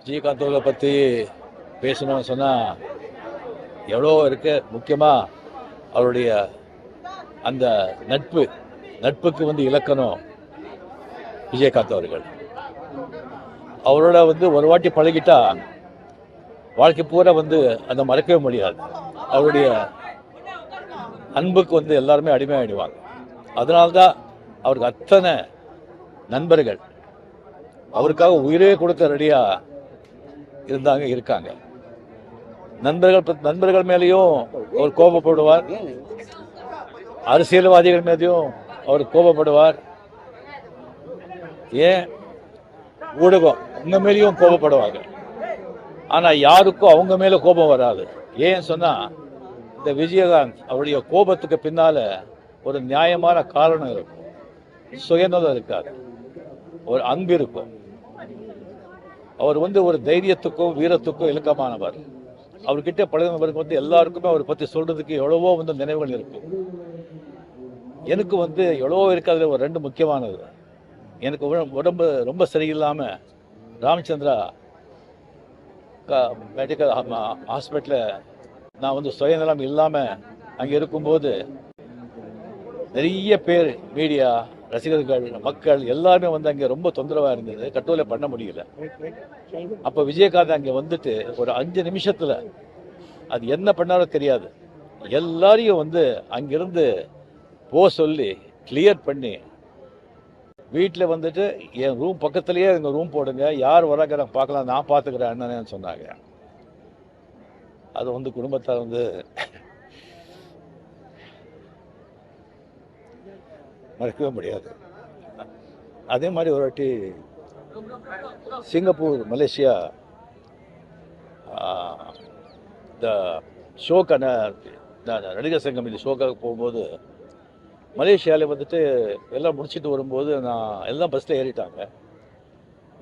விஜயகாந்த் அவர்களை பற்றி பேசணும்னு சொன்னால் எவ்வளோ இருக்கு. முக்கியமாக அவருடைய அந்த நட்பு நட்புக்கு வந்து இலக்கணம் விஜயகாந்த் அவர்கள். அவரோட வந்து ஒரு வாட்டி பழகிட்டா வாழ்க்கை பூரா வந்து அதை மறக்கவே முடியாது. அவருடைய அன்புக்கு வந்து எல்லாருமே அடிமையாயிடுவாங்க. அதனால்தான் அவருக்கு அத்தனை நண்பர்கள். அவருக்காக உயிரே கொடுக்க ரெடியாக இருந்தாங்க இருக்காங்க. நண்பர்கள் நண்பர்கள் மேலேயும் அவர் கோபப்படுவார். அரசியல்வாதிகள் மேலேயும் அவர் கோபப்படுவார். ஏன்? ஊடகம் உங்க மேலேயும் கோபப்படுவாங்க ஆனா யாருக்கும் அவங்க மேல கோபம் வராது. ஏன் சொன்னா இந்த விஜயகாந்த் அவருடைய கோபத்துக்கு பின்னால ஒரு நியாயமான காரணம் இருக்கும். சுயநலம் இருக்காது. ஒரு அன்பு இருக்கும். அவர் வந்து ஒரு தைரியத்துக்கும் வீரத்துக்கும் இலக்கமானவர். அவர்கிட்ட பழகினவருக்கு வந்து எல்லாருக்குமே அவரை பற்றி சொல்கிறதுக்கு எவ்வளவோ வந்து நினைவுகள் இருக்கும் எனக்கு வந்து எவ்வளவோ இருக்காது ஒரு ரெண்டு முக்கியமானது. எனக்கு உடம்பு ரொம்ப சரியில்லாமல் ராமச்சந்திரா மெடிக்கல் ஹாஸ்பிட்டலில் நான் வந்து சுயநலம் இல்லாமல் அங்கே இருக்கும்போது நிறைய பேர் மீடியா ரசிகர்கள் மக்கள் எல்லாருமே வந்து அங்கே ரொம்ப தொந்தரவாக இருந்தது. கட்டுவலை பண்ண முடியல. அப்போ விஜயகாந்த் அங்கே வந்துட்டு ஒரு அஞ்சு நிமிஷத்தில் அது என்ன பண்ணாரோ தெரியாது. எல்லாரையும் வந்து அங்கிருந்து போ சொல்லி கிளியர் பண்ணி வீட்டில் வந்துட்டு என் ரூம் பக்கத்துலேயே எங்கள் ரூம் போடுங்க. யார் வராங்க நான் பார்க்கலாம். நான் பார்த்துக்கிறேன் அண்ணனேன்னு சொன்னாங்க. அது வந்து குடும்பத்தார் வந்து மறக்கவே முடியாது. அதே மாதிரி ஒரு வாட்டி சிங்கப்பூர் மலேசியா த இந்த இந்த நடிகர் சங்கம் இந்த ஷோக்காக போகும்போது மலேசியாவில் வந்துட்டு எல்லாம் முடிச்சிட்டு வரும்போது நான் எல்லாம் பஸ்ஸில் ஏறிட்டாங்க.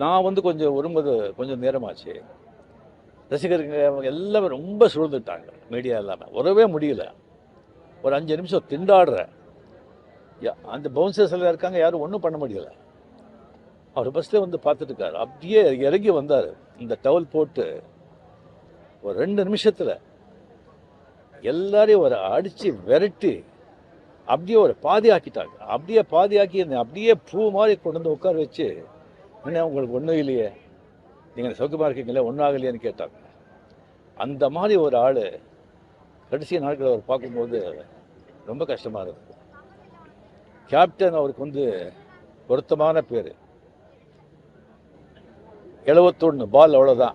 நான் வந்து கொஞ்சம் வரும்போது கொஞ்சம் நேரமாச்சு. ரசிகருங்க அவங்க எல்லாமே ரொம்ப சூழ்ந்துட்டாங்க. மீடியா எல்லாமே வரவே முடியல. ஒரு அஞ்சு நிமிஷம் திண்டாடுறேன். அந்த பவுன்சர்ஸ் எல்லாம் இருக்காங்க யாரும் ஒன்றும் பண்ண முடியல. அவர் பஸ்ஸில் வந்து பார்த்துட்டுருக்காரு அப்படியே இறங்கி வந்தார். இந்த டவல் போட்டு ஒரு ரெண்டு நிமிஷத்தில் எல்லாரையும் ஒரு அடித்து விரட்டி அப்படியே ஒரு பாதி ஆக்கிட்டாங்க அப்படியே பாதி ஆக்கி அப்படியே பூ மாதிரி கொண்டு வந்து உட்கார வச்சு என்ன உங்களுக்கு ஒன்றும் இல்லையே. நீங்கள் சௌக்கியமாக இருக்கீங்களே ஒன்றும் ஆகலையேன்னு கேட்டாங்க. அந்த மாதிரி ஒரு ஆள் கடைசி நாட்களை அவர் பார்க்கும்போது ரொம்ப கஷ்டமாக இருக்குது கேப்டன் அவருக்கு வந்து பொருத்தமான பேர். எழுபத்தொன்று பால் அவ்வளோதான்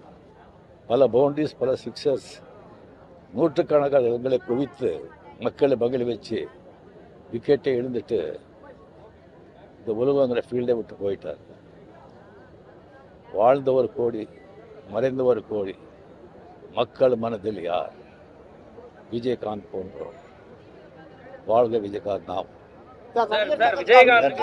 பல பவுண்டரிஸ் பல சிக்ஸர்ஸ் நூற்றுக்கணக்கான இடங்களை குவித்து மக்களை மகிழ வச்சு விக்கெட்டை எழுந்துட்டு இந்த உலகங்கிற ஃபீல்டை விட்டு போயிட்டார். வாழ்ந்தவர் கோடி மறைந்தவர் கோடி மக்கள் மனதில் யார்? விஜயகாந்த் போன்றோம் வாழ்க விஜயகாந்த் நாம். சார் விஜயகாந்த்